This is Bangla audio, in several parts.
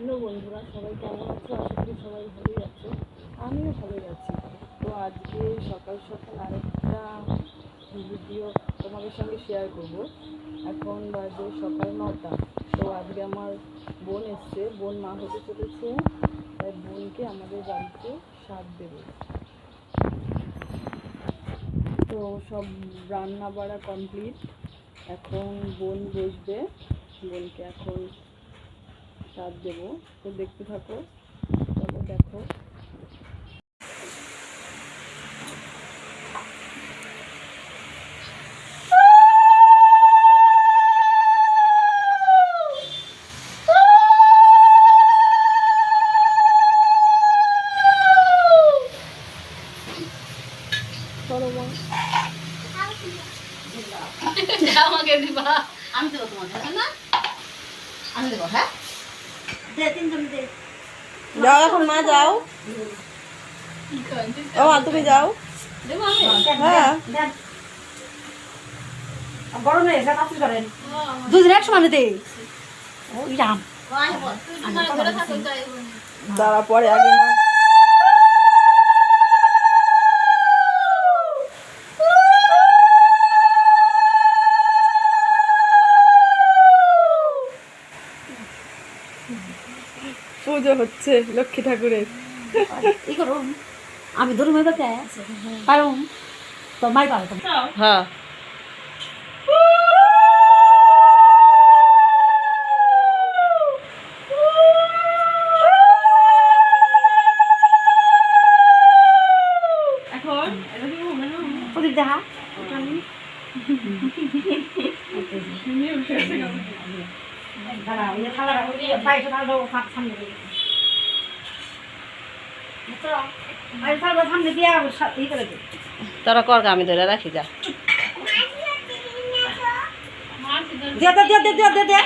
হ্যালো বন্ধুরা, সবাই কেমন আছো? আশা করি সবাই ভালোই আছো। আমিও ভালোই আছি। তো আজকে সকাল সকাল আরেকটা ভিডিও তোমাদের সঙ্গে শেয়ার করব। এখন বাজে সকাল নটা। তো আজকে আমার বোন এসছে। বোন মা হতে চলেছে। তাই বোনকে আমাদের বাড়িতে সাথ দেবে। তো সব রান্না বাড়া কমপ্লিট এখন বোন বসবে। বোনকে এখন সাথ দেবো। তো দেখতে থাকো। চলো দেখো আমি দেবো তোমাকে হ্যাঁ না আমি দেবো হ্যাঁ? যাও এখন মা যাও। ও তুমি যাও। হ্যাঁ। দাঁড়া পরে আগে পুজো হচ্ছে লক্ষ্মী ঠাকুরের। ই করুন আমি এবার কে? পারুম? তোমায় পারো হ্যাঁ। প্রদীপ দেখা। দাঁড়া ওই যে থালাটা ওই যে থালাটা ও ফাঁক সামনে দিয়ে বুঝছ? আর থালাটা সামনে দিয়ে আর সা- ই করে দে তোরা কর আমি ধরে রাখি যা। দে দে দে দে দে দে। দে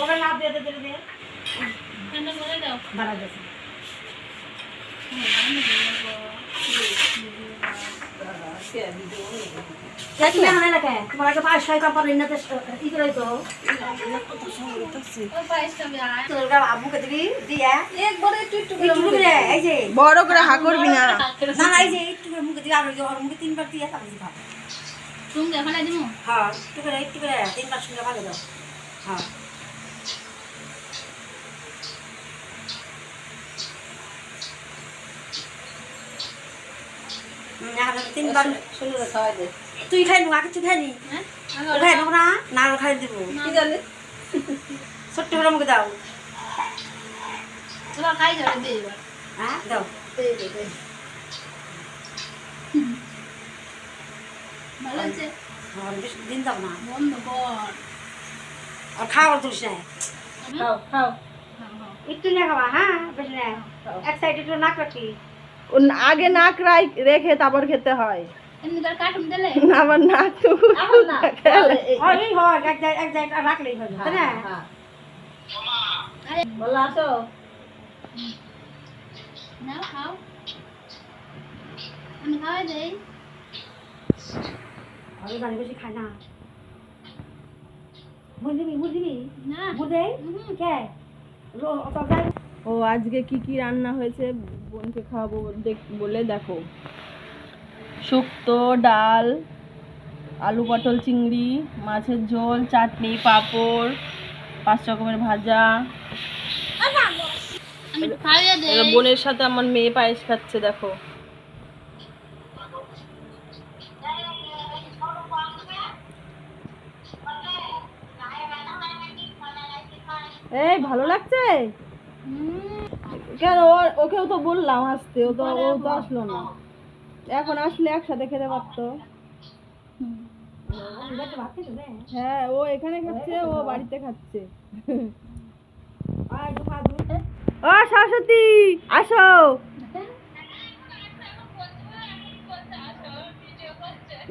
ওরা না দে দে দে দে। দাঁড়া যাচ্ছে বড় করে হা করবি না। না না এই যে একটু করে মুখে দিবি আর ওই যে ওর মুখে তিনবার দিয়ে দিবা হ্যাঁ একটু করে একটু করে তিনবার সঙ্গে ভালো দাও। হ্যাঁ হুম, এখন আমি তিনবার শুনে খাওয়াই দে তুই খাই নো তুই খাই নি খাই নেব না না খাই দিব ছোট্ট করে মুখে দাও হ্যাঁ? দাও দিন দাও না আর খাওয়া তুলিস না খাও খাও একটু নিয়ে খাবা হ্যাঁ না এক সাইড একটু নাক রাখি আগে নাক রাই রেখে তারপর খেতে হয়। আমার নাক তো খেলে। হয় হয় না? হ্যাঁ বেশি খাই না। দিবি কে? অত ও আজকে কি কি রান্না হয়েছে? বোনকে খাওয়াবো দেখ বলে দেখো। শুক্তো ডাল আলু পটল চিংড়ি মাছের ঝোল চাটনি পাঁপড় পাঁচ রকমের ভাজা। বোনের সাথে আমার মেয়ে পায়েস খাচ্ছে দেখো। এই ভালো লাগছে? কেন ওকেও তো বললাম আসতে ও তো ও তো আসলো না। এখন আসলে একসাথে খেতে পারতো। হ্যাঁ ও এখানে খাচ্ছে ও বাড়িতে খাচ্ছে। ও সরস্বতী আসো।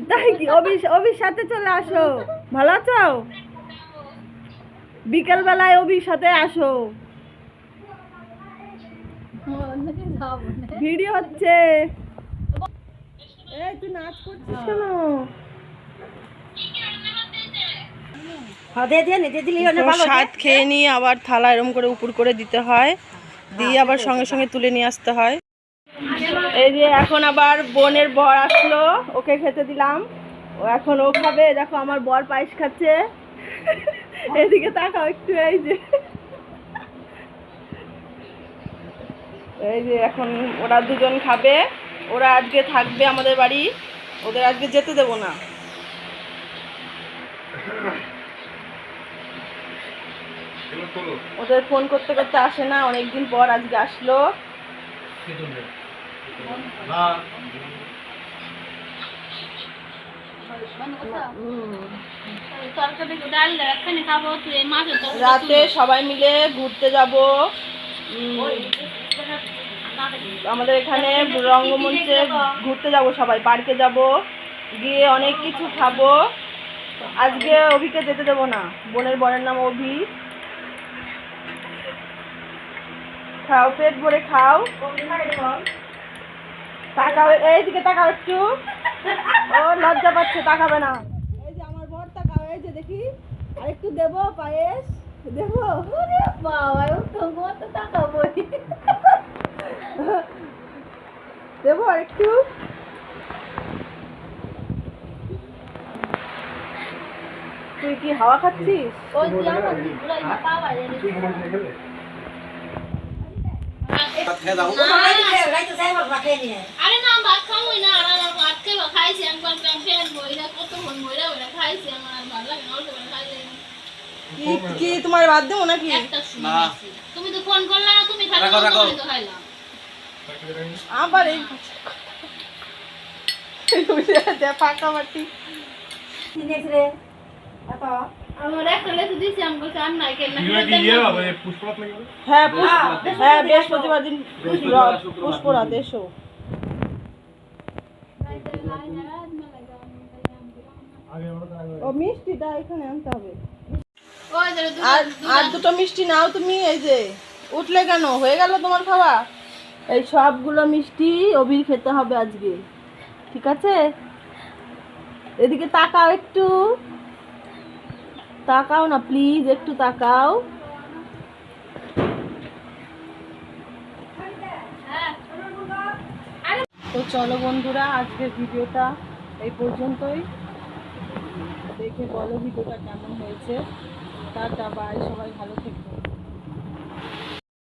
তাই কি? অভির অভির সাথে চলে আসো। ভালো আছো? বিকেল বেলায় অভির সাথে আসো। ভিডিও হচ্ছে। এই তুই নাচ করছিস কেন? হ্যাঁ স্বাদ খেয়ে নিয়ে আবার থালা এরম করে উপর করে দিতে হয়। দিয়ে আবার সঙ্গে সঙ্গে তুলে নিয়ে আসতে হয়। এই যে এখন আবার বোনের বর আসলো ওকে খেতে দিলাম। ও এখন ও খাবে। দেখো আমার বর পায়েস খাচ্ছে। এদিকে তাকাও একটু এই যে। এই যে এখন ওরা দুজন খাবে, ওরা আজকে থাকবে আমাদের বাড়ি, ওদের আজকে যেতে দেবো না। ওদের ফোন করতে করতে আসে না, অনেকদিন পর আজকে আসলো। রাতে সবাই মিলে ঘুরতে যাব। আমাদের এখানে রঙ্গমঞ্চে ঘুরতে যাব সবাই, পার্কে যাব, গিয়ে অনেক কিছু খাব। আজকে অভিকে যেতে দেবো না, বোনের বরের নাম অভি। খাও, পেট ভরে খাও। তাকাও, এইদিকে তাকাও একটু। ও লজ্জা পাচ্ছে, তাকাবে না। এই যে আমার বর তাকাও, এই যে দেখি। আর একটু দেবো, পায়েস। দেবো? বাবা তো বই দেবো আর একটু তুই কি হাওয়া খাচ্ছিস? ওই যে আমার ঘুরাই পাওয়া যায় আরে না ভাত খাবোই না আর আর ভাত খেয়ে খাইছি একবার প্যান ফেল বইরা কত খাইছি আমার ভালো লাগে না অল্প করে কি কি তোমার বাদ দেবো নাকি? একটা তুমি তো ফোন করলা না তুমি খাইলাম। আবার এই ফাঁকা মাটি। হ্যাঁ হ্যাঁ বৃহস্পতিবার দিন পুষ্পরাত এসো। ও মিষ্টিটা এখানে আনতে হবে। আর দুটো মিষ্টি নাও তুমি এই যে। উঠলে কেন? হয়ে গেল তোমার খাওয়া? এই সবগুলো মিষ্টি অবির খেতে হবে আজকে। ঠিক আছে? এদিকে তাকাও একটু। তাকাও না প্লিজ একটু তাকাও। তো চলো বন্ধুরা, আজকের ভিডিওটা এই পর্যন্তই। দেখে বলো ভিডিওটা কেমন হয়েছে। টাটা বাই সবাই ভালো থেকো।